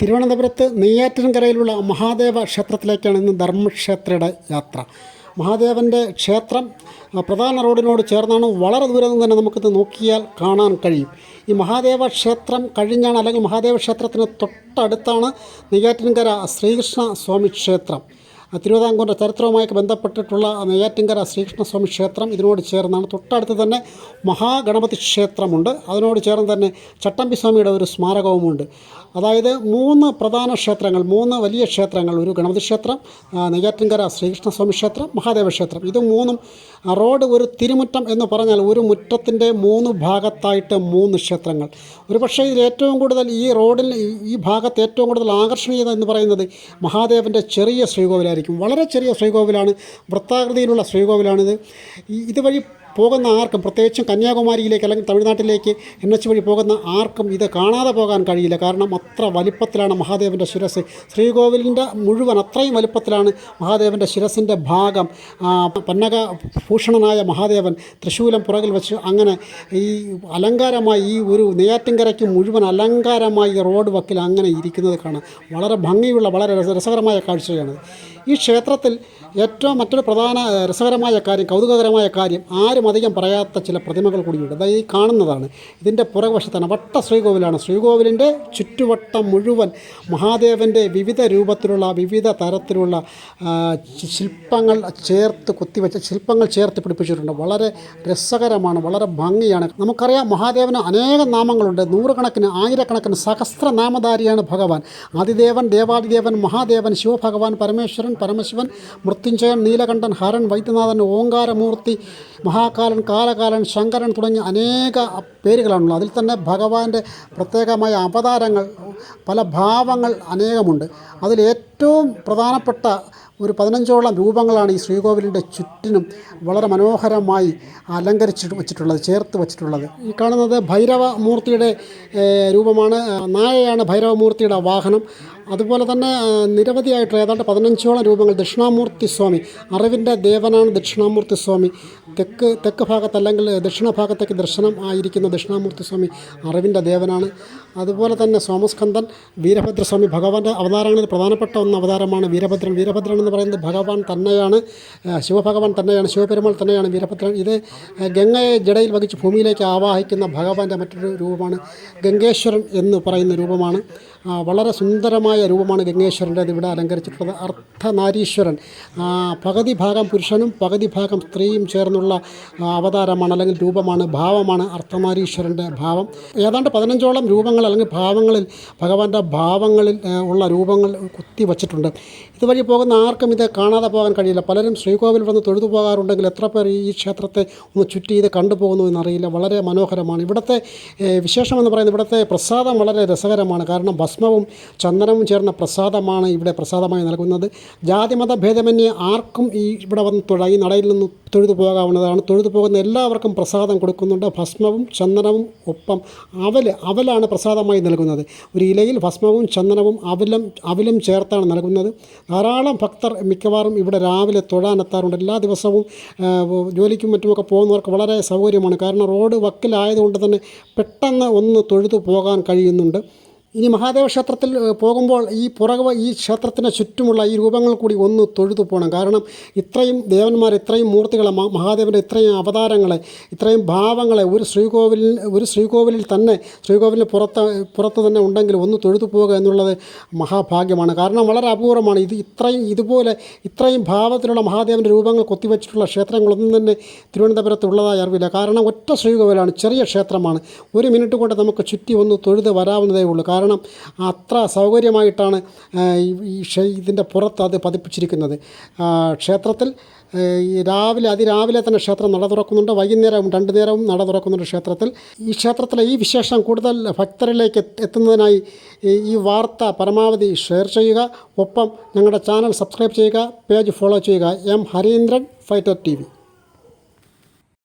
തിരുവനന്തപുരത്ത് നെയ്യാറ്റിൻകരയിലുള്ള മഹാദേവ ക്ഷേത്രത്തിലേക്കാണ് ഇന്ന് ധർമ്മക്ഷേത്രയുടെ യാത്ര. മഹാദേവന്റെ ക്ഷേത്രം പ്രധാന റോഡിനോട് ചേർന്നാണ് വളരെ ദൂരെ നിന്ന് തന്നെ നമുക്കിത് നോക്കിയാൽ കാണാൻ കഴിയും. ഈ മഹാദേവ ക്ഷേത്രം കഴിഞ്ഞാണ് അല്ലെങ്കിൽ മഹാദേവ ക്ഷേത്രത്തിന് തൊട്ടടുത്താണ് നെയ്യാറ്റിൻകര ശ്രീകൃഷ്ണ സ്വാമി ക്ഷേത്രം. തിരുവിതാംകൂറിന്റെ ചരിത്രവുമായി ബന്ധപ്പെട്ടിട്ടുള്ള നെയ്യാറ്റിൻകര ശ്രീകൃഷ്ണസ്വാമി ക്ഷേത്രം ഇതിനോട് ചേർന്നാണ്. തൊട്ടടുത്ത് തന്നെ മഹാഗണപതി ക്ഷേത്രമുണ്ട്. അതിനോട് ചേർന്ന് തന്നെ ചട്ടമ്പി സ്വാമിയുടെ ഒരു സ്മാരകവുമുണ്ട്. അതായത് മൂന്ന് പ്രധാന ക്ഷേത്രങ്ങൾ മൂന്ന് വലിയ ക്ഷേത്രങ്ങൾ. ഒരു ഗണപതി ക്ഷേത്രം നെയ്യാറ്റിൻകര ശ്രീകൃഷ്ണസ്വാമി ക്ഷേത്രം മഹാദേവ ക്ഷേത്രം. ഇത് മൂന്നും റോഡ് ഒരു തിരുമുറ്റം എന്ന് പറഞ്ഞാൽ ഒരു മുറ്റത്തിന്റെ മൂന്ന് ഭാഗത്തായിട്ട് മൂന്ന് ക്ഷേത്രങ്ങൾ. ഒരു പക്ഷേ ഇതിൽ ഏറ്റവും കൂടുതൽ ഈ റോഡിൽ ഈ- ഭാഗത്ത് ഏറ്റവും കൂടുതൽ ആകർഷണീയത എന്ന് പറയുന്നത് മഹാദേവന്റെ ചെറിയ ശ്രീകോവിലായിരിക്കും വളരെ ചെറിയ ശ്രീകോവിലാണ് വൃത്താകൃതിയിലുള്ള ശ്രീകോവിലാണിത്. ഇതുവഴി പോകുന്ന ആർക്കും പ്രത്യേകിച്ചും കന്യാകുമാരിയിലേക്ക് അല്ലെങ്കിൽ തമിഴ്നാട്ടിലേക്ക് എൻ എച്ച് വഴി പോകുന്ന ആർക്കും ഇത് കാണാതെ പോകാൻ കഴിയില്ല. കാരണം അത്ര വലിപ്പത്തിലാണ് മഹാദേവന്റെ ശിരസ്. ശ്രീകോവിലിന്റെ മുഴുവൻ അത്രയും വലിപ്പത്തിലാണ് മഹാദേവന്റെ ശിരസിന്റെ ഭാഗം. പന്നക ഭൂഷണനായ മഹാദേവൻ തൃശൂലം പുറകിൽ വെച്ച് അങ്ങനെ ഈ അലങ്കാരമായി ഈ ഒരു നെയ്യാറ്റിൻകരയ്ക്ക് മുഴുവൻ അലങ്കാരമായി റോഡ് വക്കിൽ അങ്ങനെ ഇരിക്കുന്നത് കാണാം. വളരെ ഭംഗിയുള്ള വളരെ രസകരമായ കാഴ്ചയാണ്. ഈ ക്ഷേത്രത്തിൽ ഏറ്റവും മറ്റൊരു പ്രധാന രസകരമായ കാര്യം കൗതുകകരമായ കാര്യം ആരും അധികം പറയാത്ത ചില പ്രതിമകൾ കൂടിയുണ്ട്. അതായത് ഈ കാണുന്നതാണ്. ഇതിന്റെ പുറകുവശത്താണ് വട്ട ശ്രീകോവിലാണ്. ശ്രീകോവിലിന്റെ ചുറ്റുവട്ടം മുഴുവൻ മഹാദേവന്റെ വിവിധ രൂപത്തിലുള്ള വിവിധ തരത്തിലുള്ള ശില്പങ്ങൾ ചേർത്ത് കുത്തിവെച്ച ശില്പങ്ങൾ ചേർത്ത് പിടിപ്പിച്ചിട്ടുണ്ട്. വളരെ രസകരമാണ് വളരെ ഭംഗിയാണ്. നമുക്കറിയാം മഹാദേവന് അനേകം നാമങ്ങളുണ്ട്. നൂറുകണക്കിന് ആയിരക്കണക്കിന് സഹസ്രനാമധാരിയാണ് ഭഗവാൻ. ആദിദേവൻ ദേവാദിദേവൻ മഹാദേവൻ ശിവഭഗവാൻ പരമേശ്വരൻ പരമശിവൻ മൃത്യുഞ്ജയൻ നീലകണ്ഠൻ ഹരൻ വൈദ്യനാഥൻ ഓങ്കാരമൂർത്തി മഹാകാലൻ കാലകാലൻ ശങ്കരൻ തുടങ്ങിയ അനേക പേരുകളാണുള്ളത്. അതിൽ തന്നെ ഭഗവാന്റെ പ്രത്യേകമായ അവതാരങ്ങൾ പല ഭാവങ്ങൾ അനേകമുണ്ട്. അതിൽ ഏറ്റവും പ്രധാനപ്പെട്ട ഒരു പതിനഞ്ചോളം രൂപങ്ങളാണ് ഈ ശ്രീകോവിലിന്റെ ചുറ്റിനും വളരെ മനോഹരമായി അലങ്കരിച്ചിട്ട് വച്ചിട്ടുള്ളത് ചേർത്ത് വച്ചിട്ടുള്ളത്. ഈ കാണുന്നത് ഭൈരവമൂർത്തിയുടെ മൂർത്തിയുടെ രൂപമാണ്. നായയാണ് ഭൈരവമൂർത്തിയുടെ വാഹനം. അതുപോലെ തന്നെ നിരവധിയായിട്ട് ഏതാണ്ട് പതിനഞ്ചോളം രൂപങ്ങൾ ദക്ഷിണാമൂർത്തി സ്വാമി അറിവിന്റെ ദേവനാണ് ദക്ഷിണാമൂർത്തി സ്വാമി. തെക്ക് തെക്ക് ഭാഗത്ത് അല്ലെങ്കിൽ ദക്ഷിണ ഭാഗത്തേക്ക് ദർശനം ആയിരിക്കുന്ന ദക്ഷിണാമൂർത്തി സ്വാമി അറിവിന്റെ ദേവനാണ്. അതുപോലെ തന്നെ സോമസ്കന്ദൻ വീരഭദ്രസ്വാമി ഭഗവാന്റെ അവതാരങ്ങളിൽ പ്രധാനപ്പെട്ട ഒന്ന് അവതാരമാണ് വീരഭദ്രൻ. വീരഭദ്രൻ എന്ന് പറയുന്നത് ഭഗവാൻ തന്നെയാണ് ശിവഭഗവാൻ തന്നെയാണ് ശിവപെരുമാൾ തന്നെയാണ് വീരഭദ്രൻ. ഇത് ഗംഗയെ ജടയിൽ വഹിച്ച് ഭൂമിയിലേക്ക് ആവാഹിക്കുന്ന ഭഗവാന്റെ മറ്റൊരു രൂപമാണ് ഗംഗേശ്വരൻ എന്ന് പറയുന്ന രൂപമാണ്. വളരെ സുന്ദരമായ രൂപമാണ് ഗംഗേശ്വരന്റെ. ഇവിടെ അലങ്കരിച്ചിട്ടുള്ളത് അർദ്ധനാരീശ്വരൻ. ആ, പകുതി ഭാഗം പുരുഷനും പകുതി ഭാഗം സ്ത്രീയും ചേർന്നുള്ള അവതാരമാണ് അല്ലെങ്കിൽ രൂപമാണ് ഭാവമാണ് അർദ്ധനാരീശ്വരന്റെ ഭാവം. ഏതാണ്ട് പതിനഞ്ചോളം രൂപങ്ങൾ അല്ലെങ്കിൽ ഭാവങ്ങളിൽ ഭഗവാന്റെ ഭാവങ്ങളിൽ ഉള്ള രൂപങ്ങൾ കുത്തി വച്ചിട്ടുണ്ട്. ഇതുവഴി പോകുന്ന ആർക്കും ഇത് കാണാതെ പോകാൻ കഴിയില്ല. പലരും ശ്രീകോവിൽ വന്ന് തൊഴുതു പോകാറുണ്ടെങ്കിൽ എത്ര പേർ ഈ ക്ഷേത്രത്തെ ഒന്ന് ചുറ്റി ഇത് കണ്ടുപോകുന്നു എന്നറിയില്ല. വളരെ മനോഹരമാണ്. ഇവിടുത്തെ വിശേഷമെന്ന് പറയുന്നത് ഇവിടുത്തെ പ്രസാദം വളരെ രസകരമാണ്. കാരണം ഭസ്മവും ചന്ദനവും ചേർന്ന പ്രസാദമാണ് ഇവിടെ പ്രസാദമായി നൽകുന്നത്. ജാതിമത ഭേദമന്യേ ആർക്കും ഈ ഇവിടെ വന്ന് തൊഴ ഈ നടയിൽ നിന്ന് തൊഴുതു പോകാവുന്നതാണ്. തൊഴുതു പോകുന്ന എല്ലാവർക്കും പ്രസാദം കൊടുക്കുന്നുണ്ട്. ഭസ്മവും ചന്ദനവും ഒപ്പം അവൽ അവലാണ് പ്രസാദമായി നൽകുന്നത്. ഒരു ഇലയിൽ ഭസ്മവും ചന്ദനവും അവലും അവലും ചേർത്താണ് നൽകുന്നത്. ധാരാളം ഭക്തർ മിക്കവാറും ഇവിടെ രാവിലെ തൊഴാനെത്താറുണ്ട്. എല്ലാ ദിവസവും ജോലിക്കും മറ്റുമൊക്കെ പോകുന്നവർക്ക് വളരെ സൗകര്യമാണ്. കാരണം റോഡ് വക്കിലായതുകൊണ്ട് തന്നെ പെട്ടെന്ന് ഒന്ന് തൊഴുതു പോകാൻ കഴിയുന്നുണ്ട്. ഇനി മഹാദേവ ക്ഷേത്രത്തിൽ പോകുമ്പോൾ ഈ പുറകെ ഈ ക്ഷേത്രത്തിന് ചുറ്റുമുള്ള ഈ രൂപങ്ങൾ കൂടി ഒന്ന് തൊഴുതു പോകണം കാരണം ഇത്രയും ദേവന്മാർ ഇത്രയും മൂർത്തികളെ മഹാദേവന്റെ ഇത്രയും അവതാരങ്ങളെ ഇത്രയും ഭാവങ്ങളെ ഒരു ശ്രീകോവിലിൽ ഒരു ശ്രീകോവിലിൽ തന്നെ ശ്രീകോവിലിന് പുറത്ത് പുറത്ത് തന്നെ ഉണ്ടെങ്കിൽ ഒന്ന് തൊഴുതു പോവുക എന്നുള്ളത് മഹാഭാഗ്യമാണ്. കാരണം വളരെ അപൂർവമാണ്. ഇത് ഇത്രയും ഇതുപോലെ ഇത്രയും ഭാവത്തിലുള്ള മഹാദേവന്റെ രൂപങ്ങൾ കൊത്തിവെച്ചിട്ടുള്ള ക്ഷേത്രങ്ങളൊന്നും തന്നെ തിരുവനന്തപുരത്ത് ഉള്ളതായി അറിവില്ല. കാരണം ഒറ്റ ശ്രീകോവിലാണ് ചെറിയ ക്ഷേത്രമാണ്. ഒരു മിനിറ്റ് കൊണ്ട് നമുക്ക് ചുറ്റി ഒന്ന് തൊഴുത് വരാവുന്നതേ ഉള്ളൂ. കാരണം അത്ര സൗകര്യമായിട്ടാണ് ഈ- ഇതിന്റെ പുറത്ത് അത് പതിപ്പിച്ചിരിക്കുന്നത്. ക്ഷേത്രത്തിൽ രാവിലെ അതിരാവിലെ തന്നെ ക്ഷേത്രം നട തുറക്കുന്നുണ്ട് വൈകുന്നേരവും രണ്ടു നേരവും നട തുറക്കുന്നുണ്ട് ക്ഷേത്രത്തിൽ. ഈ ക്ഷേത്രത്തിലെ ഈ വിശേഷം കൂടുതൽ ഭക്തരിലേക്ക് എത്ത് എത്തുന്നതിനായി ഈ- വാർത്ത പരമാവധി ഷെയർ ചെയ്യുക. ഒപ്പം ഞങ്ങളുടെ ചാനൽ സബ്സ്ക്രൈബ് ചെയ്യുക പേജ് ഫോളോ ചെയ്യുക. M Harindran fighter T